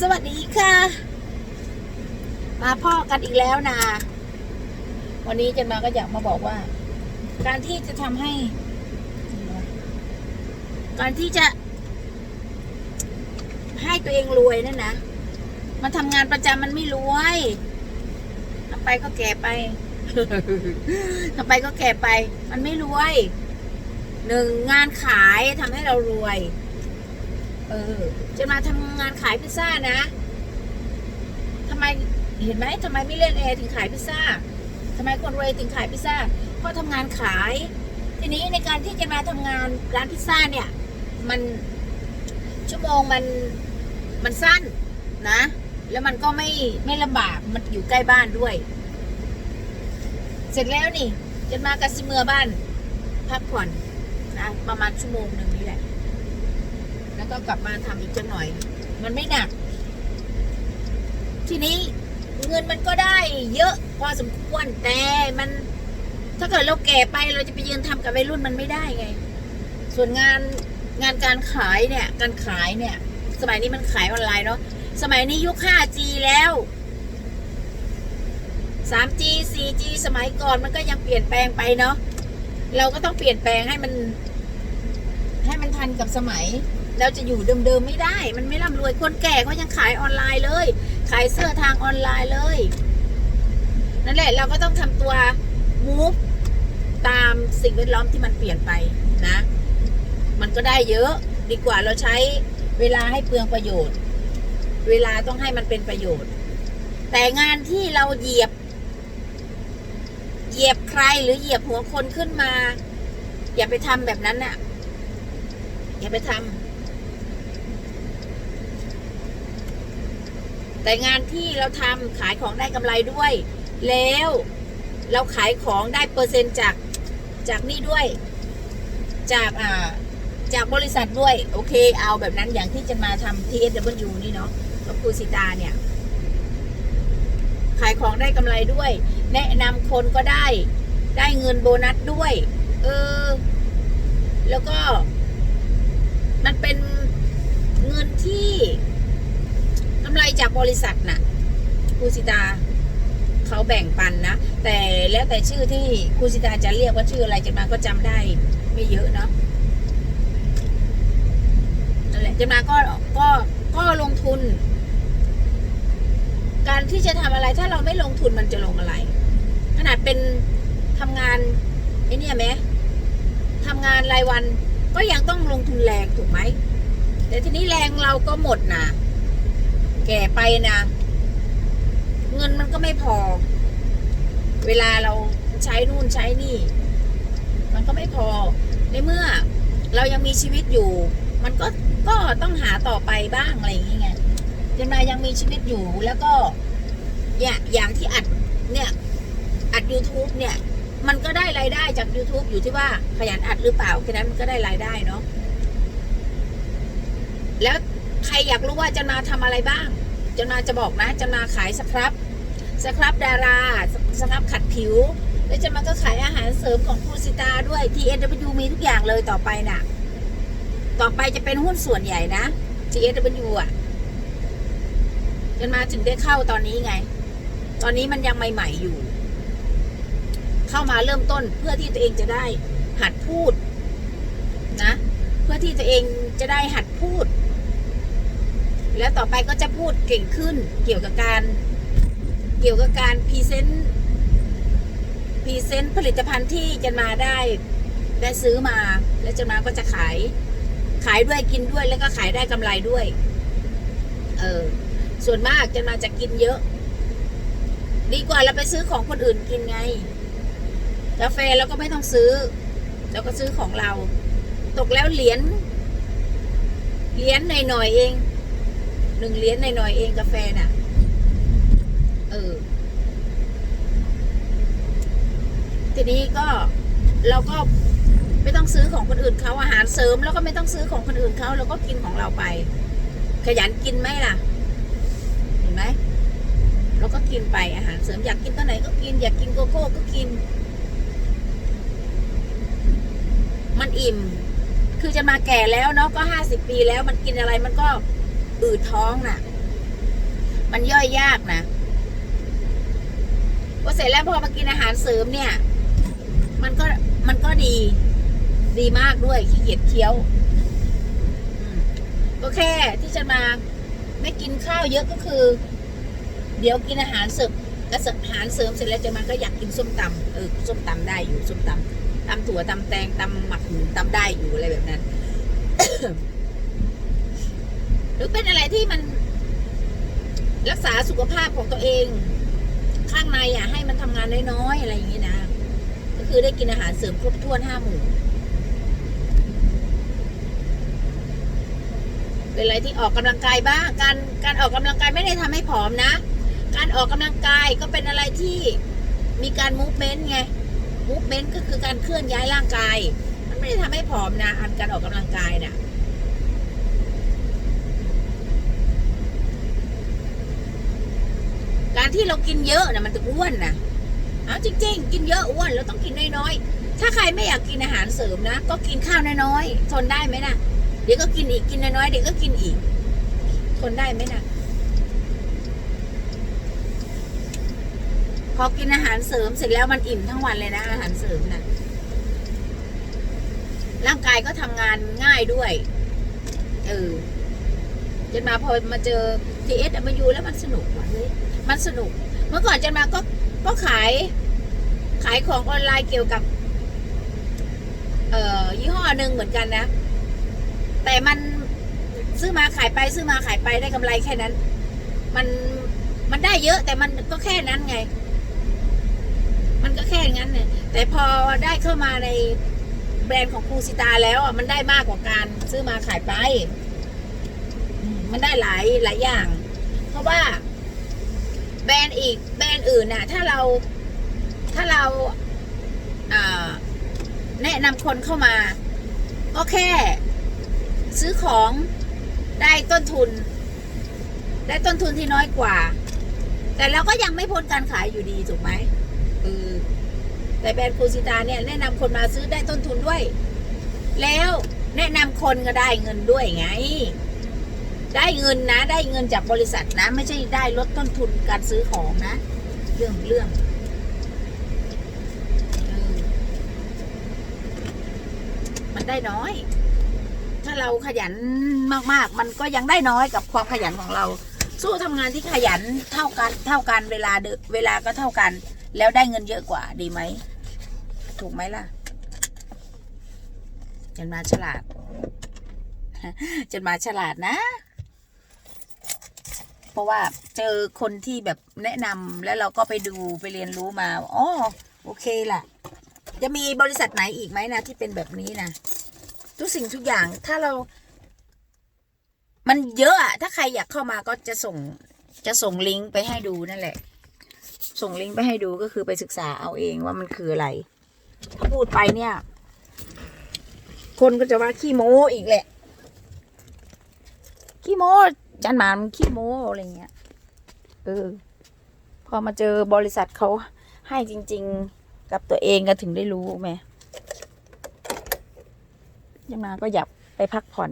สวัสดีค่ะ มาพ่อกันอีกแล้วนะ วันนี้เจนมาก็อยากมาบอกว่า การที่จะทำให้ การที่จะ ให้ตัวเองรวยนั่นนะมันทำงานประจำมันไม่รวยทำไปก็แก่ไปทำไปก็แก่ไป มันไม่รวยหนึ่งงานขายทำให้เรารวย ออ จะมาทำงานขายพิซซ่านะทำไมเห็นไหมทำไมไม่เล่นแอร์ถึงขายพิซซ่าทำไมคนรวยถึงขายพิซซ่าเพราะทำงานขาย ทีนี้ในการที่จะมาทำงานร้านพิซซ่าเนี่ย มันชั่วโมงมันมันสั้นนะ แล้วมันก็ไม่ไม่ลำบากมันอยู่ใกล้บ้านด้วย เสร็จแล้วนี่จะมากาซิเมือบ้านพักผ่อนนะประมาณชั่วโมงหนึ่งนี่แหละ ก็กลับมาทำอีกจังหน่อย มันไม่หนัก ทีนี้เงินมันก็ได้เยอะพอสมควรแต่มัน ถ้าเกิดเราแก่ไปเราจะไปยืนทำกับวัยรุ่นมันไม่ได้ไง ส่วนงานงานการขายเนี่ย การขายเนี่ย สมัยนี้มันขายออนไลน์เนาะสมัยนี้ยุค 5G แล้ว 3G 4G สมัยก่อนมันก็ยังเปลี่ยนแปลงไปเนาะเราก็ต้องเปลี่ยนแปลงให้มัน ให้มันทันกับสมัย เราจะอยู่เดิมๆไม่ได้ มันไม่ร่ำรวยคนแก่เขายังขายออนไลน์เลย ขายเสื้อทางออนไลน์เลย นั่นแหละเราก็ต้องทำตัว move ตามสิ่งแวดล้อมที่มันเปลี่ยนไปนะ มันก็ได้เยอะดีกว่าเราใช้เวลาให้เปลืองประโยชน์ เวลาต้องให้มันเป็นประโยชน์ แต่งานที่เราเหยียบ เหยียบใครหรือเหยียบหัวคนขึ้นมา อย่าไปทำแบบนั้นน่ะ อย่าไปทำ แต่งานที่เราทำขายของได้กำไรด้วย แล้วเราขายของได้เปอร์เซ็นต์จากจากนี่ด้วย จากอ่าจากบริษัทด้วย โอเค เอาแบบนั้นอย่างที่จะมาทำ TSW นี่เนาะกับครูสิตาเนี่ย ขายของได้กำไรด้วย แนะนำคนก็ได้ ได้เงินโบนัสด้วย เออ แล้วก็ มันเป็นเงินที่ จากบริษัทน่ะครูสิตาเขาแบ่งปันนะ แต่แล้วแต่ชื่อที่ครูสิตาจะเรียกว่าชื่ออะไรจะมาก็จำได้ไม่เยอะเนาะนั่นแหละจะมาก็ก็ก็ลงทุน การที่จะทำอะไรถ้าเราไม่ลงทุนมันจะลงอะไร ขนาดเป็นทำงานไอ้นี่ไหมทำงานรายวันก็ยังต้องลงทุนแรงถูกไหมแต่ทีนี้แรงเราก็หมดนะ แก่ไปนะ เงินมันก็ไม่พอ เวลาเราใช้นู่นใช้นี่ มันก็ไม่พอ ในเมื่อเรายังมีชีวิตอยู่ มันก็ก็ต้องหาต่อไปบ้างอะไรอย่างเงี้ยจนมายังมีชีวิตอยู่แล้วก็อย่าอย่างที่อัดเนี่ย อัด YouTube เนี่ย มันก็ได้รายได้จาก YouTube อยู่ที่ว่าขยันอัดหรือเปล่าแค่นั้นมันก็ได้รายได้เนาะแล้ว ใครอยากรู้ว่าจะมาทำอะไรบ้างจะมาจะบอกนะจะมาขายสครับสครับดาราสสครับขัดผิว แล้วจะมาก็ขายอาหารเสริมของครูสิตาด้วย TSW มีทุกอย่างเลยต่อไปน่ะ ต่อไปจะเป็นหุ้นส่วนใหญ่นะ TSW อะจนมาถึงได้เข้าตอนนี้ไง ตอนนี้มันยังใหม่ๆอยู่ เข้ามาเริ่มต้นเพื่อที่ตัวเองจะได้หัดพูดนะ เพื่อที่ตัวเองจะได้หัดพูด แล้วต่อไปก็จะพูดเก่งขึ้นเกี่ยวกับการ เกี่ยวกับการพรีเซนต์พรีเซนต์ผลิตภัณฑ์ที่จะมาได้ได้ซื้อมา แล้วจะมาก็จะขาย ขายด้วยกินด้วยแล้วก็ขายได้กำไรด้วย เออส่วนมากจะมาจะกินเยอะ ดีกว่าเราไปซื้อของคนอื่นกินไงกาแฟเราก็ไม่ต้องซื้อเราก็ซื้อของเรา ตกแล้วเหรียญเหรียญหน่อยๆเอง นึ่งเหรียญหน่อยๆเองกาแฟน่ะ เออ ทีนี้ก็เราก็ไม่ต้องซื้อของคนอื่นเขาอาหารเสริม แล้วก็ไม่ต้องซื้อของคนอื่นเขาเราก็กินของเราไป ขยันกินไหมล่ะ เห็นไหมเราก็กินไปอาหารเสริมอยากกินตัวไหนก็กิน อยากกินโกโก้ก็กิน มันอิ่ม คือจะมาแก่แล้วเนาะก็ห้าสิบปีแล้วมันกินอะไรมันก็ อืดท้องน่ะ มันย่อยยากนะพอเสร็จแล้วพอมากินอาหารเสริมเนี่ย มันก็มันก็ดี ดีมากด้วยขี้เกียจเคี้ยวก็แค่ที่จะมาไม่กินข้าวเยอะก็คือ เดี๋ยวกินอาหารเสริมแล้วอาหารเสริมเสร็จแล้วจะมันก็อยากกินส้มตำเออส้มตำได้อยู่ส้มตำตำถั่วตำแตงตำหมักหมูตำได้อยู่อะไรแบบนั้น หรือเป็นอะไรที่มันรักษาสุขภาพของตัวเอง ข้างในอะ ให้มันทำงานน้อยๆอะไรอย่างนี้นะ ก็คือได้กินอาหารเสริมครบถ้วนห้าหมู่เป็นอะไรที่ออกกำลังกายบ้าง การการออกกำลังกายไม่ได้ทำให้ผอมนะ การออกกำลังกายก็เป็นอะไรที่มีการมูฟเมนต์ไง มูฟเมนต์ก็คือการเคลื่อนย้ายร่างกาย มันไม่ได้ทำให้ผอมนะ การออกกำลังกายน่ะาร ที่เรากินเยอะนะมันจะอ้วนนะเอาจริง ๆ กินเยอะอ้วนเราต้องกินน้อยๆถ้าใครไม่อยากกินอาหารเสริมนะ ก็กินข้าวน้อยๆทนได้ไหมนะเดี๋ยวก็กินอีกกินน้อยๆเดี๋ยวก็กินอีก ทนได้ไหมนะพอกินอาหารเสริมเสร็จแล้วมันอิ่มทั้งวันเลยนะ อาหารเสริมนะร่างกายก็ทำงานง่ายด้วย เออจนมาพอมาเจอทีเอสมายูแล้วมันสนุกว่ะเฮ้ย มันสนุก เมื่อก่อนจะมาก็ก็ขาย ขายของออนไลน์เกี่ยวกับ เอ่อยี่ห้อหนึ่งเหมือนกันนะ แต่มันซื้อมาขายไปซื้อมาขายไปได้กำไรแค่นั้น มันมันได้เยอะ แต่มันก็แค่นั้นไง มันก็แค่นั้นเนี่ยแต่พอได้เข้ามาในแบรนด์ของครูสิตาแล้วอะมันได้มากกว่าการซื้อมาขายไป มันได้หลายหลายอย่าง เพราะว่า แบรนด์อีกแบรนด์อื่นน่ะ ถ้าเราถ้าเราแนะนำคนเข้ามา ก็แค่ซื้อของได้ต้นทุน ได้ต้นทุนที่น้อยกว่า แต่เราก็ยังไม่พ้นการขายอยู่ดีถูกไหมเออแต่แบรนด์คูซิตาเนี่ยแนะนำคนมาซื้อได้ต้นทุนด้วย แล้วแนะนำคนก็ได้เงินด้วยไง ได้เงินนะ ได้เงินจากบริษัทนะ ไม่ใช่ได้ลดต้นทุนการซื้อของนะ เรื่องเรื่องมันได้น้อย ถ้าเราขยันมากๆ มันก็ยังได้น้อยกับความขยันของเรา สู้ทำงานที่ขยันเท่ากันเท่ากันเวลาเดเวลาก็เท่ากัน แล้วได้เงินเยอะกว่าดีไหม ถูกไหมล่ะจนมาฉลาดจนมาฉลาดนะ เพราะว่าเจอคนที่แบบแนะนำแล้วเราก็ไปดูไปเรียนรู้มาอ๋อโอเคล่ะ จะมีบริษัทไหนอีกไหมนะที่เป็นแบบนี้นะทุกสิ่งทุกอย่างถ้าเรา มันเยอะอะถ้าใครอยากเข้ามาก็จะส่งจะส่งลิงก์ไปให้ดูนั่นแหละ ส่งลิงก์ไปให้ดูก็คือไปศึกษาเอาเองว่ามันคืออะไร ถ้าพูดไปเนี่ย คนก็จะว่าขี้โม้อีกแหละขี้โม้ จันหมานมันขี้โม้อะไรเงี้ยเออ พอมาเจอบริษัทเขาให้จริง ๆ กับตัวเองก็ถึงได้รู้แม่ยังมาก็อยากไปพักผ่อน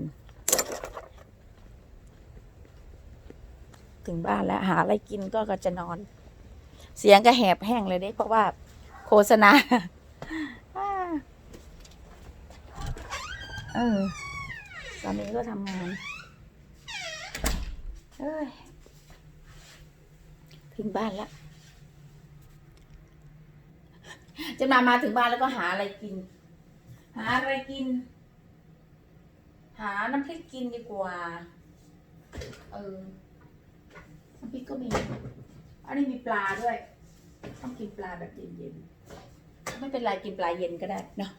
ถึงบ้านแล้วหาอะไรกินก็ก็จะนอน เสียงก็แหบแห้งเลยเด้เพราะว่าโฆษณาเออตอนนี้ก็ทำงาน ถึงบ้านแล้วจะมามาถึงบ้านแล้วก็หาอะไรกิน หาอะไรกิน หาน้ำพริกกินดีกว่า เออน้ำพริกก็มี อันนี้มีปลาด้วย ต้องกินปลาแบบเย็นๆ ไม่เป็นไรกินปลาเย็นก็ได้เนาะ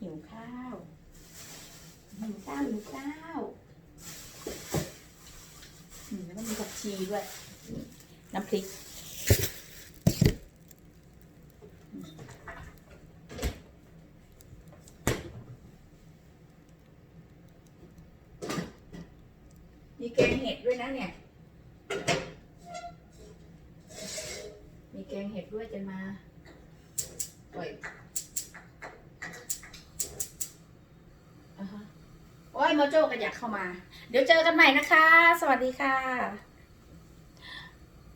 หิวข้าวหิวข้าวหิวข้าวอืมแล้วก็มีผัก ชีด้วย น้ำพริกมีแกงเห็ดด้วยนะเนี่ย มีแกงเห็ดด้วยจะมาปล่อยอ่าฮะโอ้ยโมโจก็อยากเข้ามา เดี๋ยวเจอกันใหม่นะคะ สวัสดีค่ะ